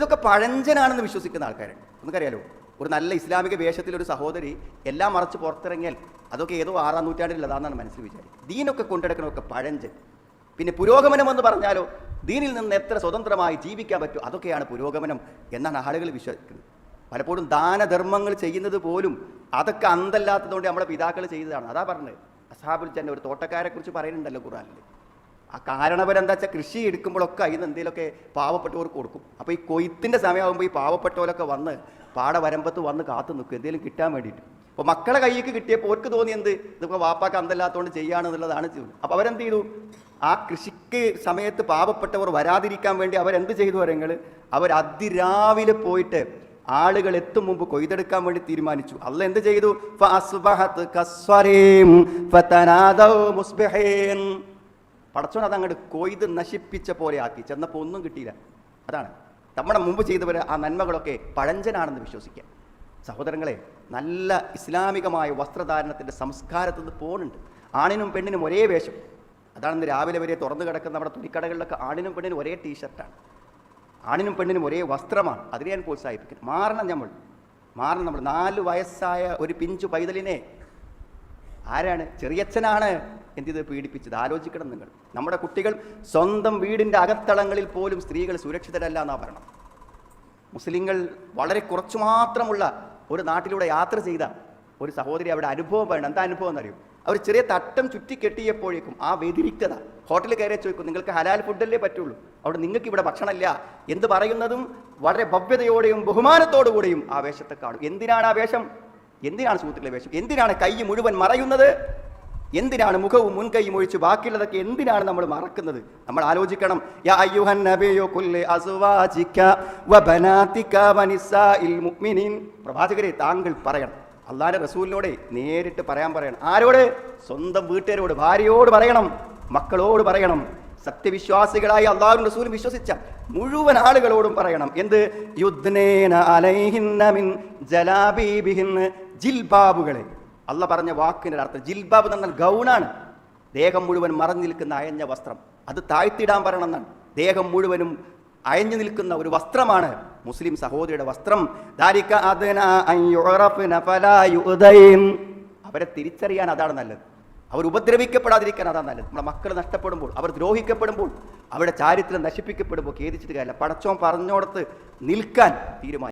ഇതൊക്കെ പഴഞ്ചനാണെന്ന് വിശ്വസിക്കുന്ന ആൾക്കാരുണ്ട്. നമുക്കറിയാലോ ഒരു നല്ല ഇസ്ലാമിക വേഷത്തിൽ ഒരു സഹോദരി എല്ലാം മറച്ച് പുറത്തിറങ്ങിയാൽ അതൊക്കെ ഏതോ ആറാം നൂറ്റാണ്ടിലുള്ളതാണെന്നാണ് മനസ്സിൽ വിചാരിക്കും ദീനൊക്കെ കൊണ്ടെടുക്കണമൊക്കെ പഴഞ്ചൻ. പിന്നെ പുരോഗമനം എന്ന് പറഞ്ഞാലോ ദീനിൽ നിന്ന് എത്ര സ്വതന്ത്രമായി ജീവിക്കാൻ പറ്റും അതൊക്കെയാണ് പുരോഗമനം എന്നാണ് ആളുകൾ വിശ്വസിക്കുന്നത്. പലപ്പോഴും ദാനധർമ്മങ്ങൾ ചെയ്യുന്നത് പോലും അതൊക്കെ അന്തല്ലാത്തതുകൊണ്ട് നമ്മുടെ പിതാക്കൾ ചെയ്തതാണ്. അതാ പറഞ്ഞത്. അസാബുൽ തന്നെ ഒരു തോട്ടക്കാരെക്കുറിച്ച് പറയുന്നുണ്ടല്ലോ ഖുറാനിൽ ആ കാരണപരം എന്താ വെച്ചാൽ കൃഷി എടുക്കുമ്പോഴൊക്കെ അതിന് എന്തെങ്കിലുമൊക്കെ പാവപ്പെട്ടവർക്ക് കൊടുക്കും. അപ്പോൾ ഈ കൊയ്ത്തിന്റെ സമയമാകുമ്പോൾ ഈ പാവപ്പെട്ടവരൊക്കെ വന്ന് പാട വരമ്പത്ത് വന്ന് കാത്തു നിൽക്കും. എന്തെങ്കിലും കിട്ടാൻ വേണ്ടിയിട്ട്. അപ്പോൾ മക്കളെ കൈക്ക് കിട്ടിയപ്പോൾ അവർക്ക് തോന്നി എന്ത്? ഇതിപ്പോൾ വാപ്പാക്ക് അന്തല്ലാത്തതുകൊണ്ട് ചെയ്യാണെന്നുള്ളതാണ് അപ്പോൾ അവരെന്ത് ചെയ്തു? ആ കൃഷിക്ക് സമയത്ത് പാവപ്പെട്ടവർ വരാതിരിക്കാൻ വേണ്ടി അവരെന്ത് ചെയ്തു വരങ്ങൾ അവർ അതിരാവിലെ പോയിട്ട് ആളുകൾ എത്തും മുമ്പ് കൊയ്തെടുക്കാൻ വേണ്ടി തീരുമാനിച്ചു. അല്ല എന്ത് ചെയ്തു? പടച്ചോൻ അത് അങ്ങോട്ട് കൊയ്ത് നശിപ്പിച്ച പോലെ ആക്കി. ചെന്നപ്പോൾ ഒന്നും കിട്ടിയില്ല. അതാണ്. നമ്മുടെ മുമ്പ് ചെയ്തവർ ആ നന്മകളൊക്കെ പഴഞ്ചനാണെന്ന് വിശ്വസിക്കുക സഹോദരങ്ങളെ നല്ല ഇസ്ലാമികമായ വസ്ത്രധാരണത്തിന്റെ സംസ്കാരത്തിൽ നിന്ന് പോകുന്നുണ്ട് ആണിനും പെണ്ണിനും ഒരേ വേഷം. അതാണെന്ന് രാവിലെ വരെ തുറന്നു കിടക്കുന്ന നമ്മുടെ തുണിക്കടകളിലൊക്കെ ആണിനും പെണ്ണിനും ഒരേ ടീഷർട്ടാണ്. ആണിനും പെണ്ണിനും ഒരേ വസ്ത്രമാണ്. അതിനെ ഞാൻ പ്രോത്സാഹിപ്പിക്കുന്നത് മാറണം നമ്മൾ. മാറണം നമ്മൾ. നാല് വയസ്സായ ഒരു പിഞ്ചു പൈതലിനെ ആരാണ്? ചെറിയച്ഛനാണ്. എന്തിത് പീഡിപ്പിച്ചത്. ആലോചിക്കണം നിങ്ങൾ. നമ്മുടെ കുട്ടികൾ സ്വന്തം വീടിന്റെ അകത്തളങ്ങളിൽ പോലും സ്ത്രീകൾ സുരക്ഷിതരല്ല എന്നാ പറയണം മുസ്ലിങ്ങൾ വളരെ കുറച്ചു മാത്രമുള്ള ഒരു നാട്ടിലൂടെ യാത്ര ചെയ്ത ഒരു സഹോദരി അവിടെ അനുഭവം പറയണം. എന്താ അനുഭവം എന്നറിയും? അവർ ചെറിയ തട്ടം ചുറ്റി കെട്ടിയപ്പോഴേക്കും ആ വ്യതിരിക്തത. ഹോട്ടലിൽ കയറി ചോദിക്കും നിങ്ങൾക്ക് ഹലാൽ ഫുഡല്ലേ പറ്റുള്ളൂ? അവിടെ നിങ്ങൾക്ക് ഇവിടെ ഭക്ഷണമില്ല. എന്ന് പറയുന്നതും വളരെ ഭവ്യതയോടെയും ബഹുമാനത്തോടുകൂടിയും ആ വേഷത്തെ കാണും. എന്തിനാണ് ആ വേഷം? എന്തിനാണ് സുഹൃത്തുക്കളെ വേഷം? എന്തിനാണ് കൈ മുഴുവൻ മറയുന്നത്? എന്തിനാണ് മുഖവും മുൻകൈയും ഒഴിച്ച് ബാക്കിയുള്ളതൊക്കെ എന്തിനാണ് നമ്മൾ മറക്കുന്നത്? നമ്മൾ ആലോചിക്കണം. പ്രവാചകരെ താങ്കൾ പറയണം. അള്ളാഹിന്റെ റസൂലിനോട് നേരിട്ട് പറയാൻ പറയണം. ആരോട്? സ്വന്തം വീട്ടുകാരോട് ഭാര്യയോട് പറയണം. മക്കളോട് പറയണം. സത്യവിശ്വാസികളായി അള്ളാഹു റസൂലും വിശ്വസിച്ച മുഴുവൻ ആളുകളോടും പറയണം. എന്ത്? അലൈഹിന്ന മിൻ ജിൽബാബുകളെ. അല്ല പറഞ്ഞ വാക്കിന്റെ അർത്ഥം. ജിൽബാബ് എന്ന് പറഞ്ഞാൽ ഗൗണാണ്. ദേഹം മുഴുവൻ മറഞ്ഞു നിൽക്കുന്ന അയഞ്ഞ വസ്ത്രം. അത് താഴ്ത്തിയിടാൻ പറയണം എന്നാണ്. ദേഹം മുഴുവനും അയഞ്ഞു നിൽക്കുന്ന ഒരു വസ്ത്രമാണ് മുസ്ലിം സഹോദരിയുടെ വസ്ത്രം. യുറഫ്ന അവരെ തിരിച്ചറിയാൻ അതാണ് നല്ലത്. അവർ ഉപദ്രവിക്കപ്പെടാതിരിക്കാൻ അതാണ് നല്ലത്. നമ്മുടെ മക്കൾ നഷ്ടപ്പെടുമ്പോൾ അവർ ദ്രോഹിക്കപ്പെടുമ്പോൾ അവരുടെ ചാരിത്രം നശിപ്പിക്കപ്പെടുമ്പോൾ ഖേദിച്ചിട്ട് കാര്യമില്ല. പടച്ചോൻ പറഞ്ഞോടത്ത് നിൽക്കാൻ തീരുമാനിക്കും